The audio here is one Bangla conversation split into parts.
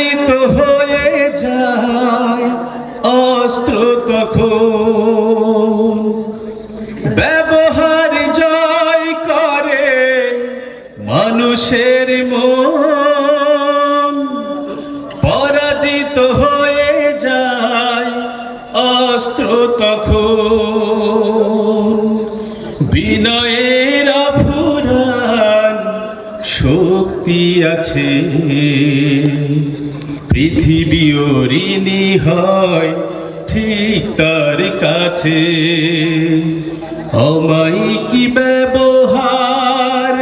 পরাজিত হয়ে যায় অস্ত্র তখন। ব্যবহার জয় করে মানুষের মন। পরাজিত হয়ে যায় অস্ত্র তখন। বিনয়ের ফুরান শক্তি আছে। পৃথিবী ঋণী হয়, ঠিক তার কাছে। অমাইকি ব্যবহার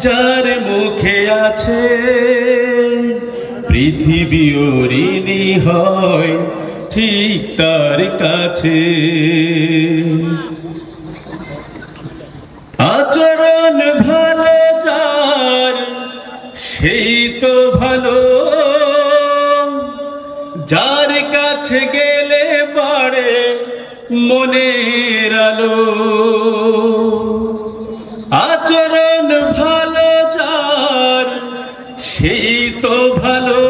যার মুখে আছে, পৃথিবী ঋণী হয়, ঠিক তার কাছে। যার কাছে গেলে বাড়ে মনের আলো। আচরণ ভালো যার সেই তো ভালো।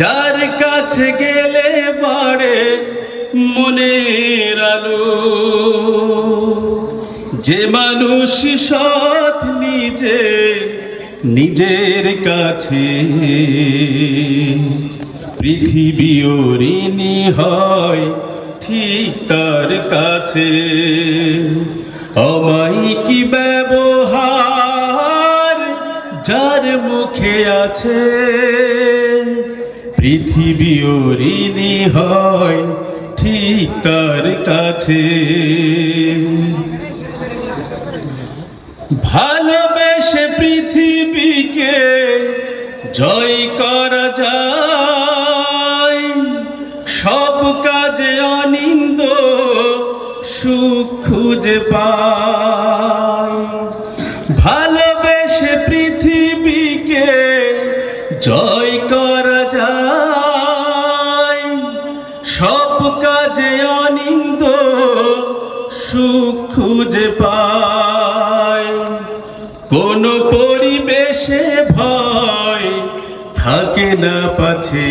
যার কাছে গেলে বাড়ে মনের আলো। যে মানুষ সৎ নিজে নিজের কাছে। পৃথিবী ঋণী হয় ঠিক তার কাছে। অমাইকি ব্যবহার যার মুখে আছে। পৃথিবী ঋণী হয় ঠিক তার কাছে। ভালোবেসে কাজে অনিন্দ, সুখ খুঁজে পায় ভালোবেসে পৃথিবীকে জয় করা যায়। সব কাজে অনিন্দ, সুখ খুঁজে পায় কোন পরিবেশে ভয় থাকে না পাছে।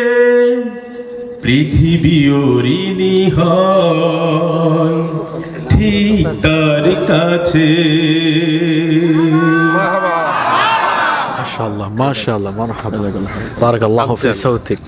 পৃথিবী ঋণী হয় ঠিক তার কাছে। মাশাআল্লাহ মাশাআল্লাহ মারহাবা। বারাকাল্লাহু ফি সাউতিক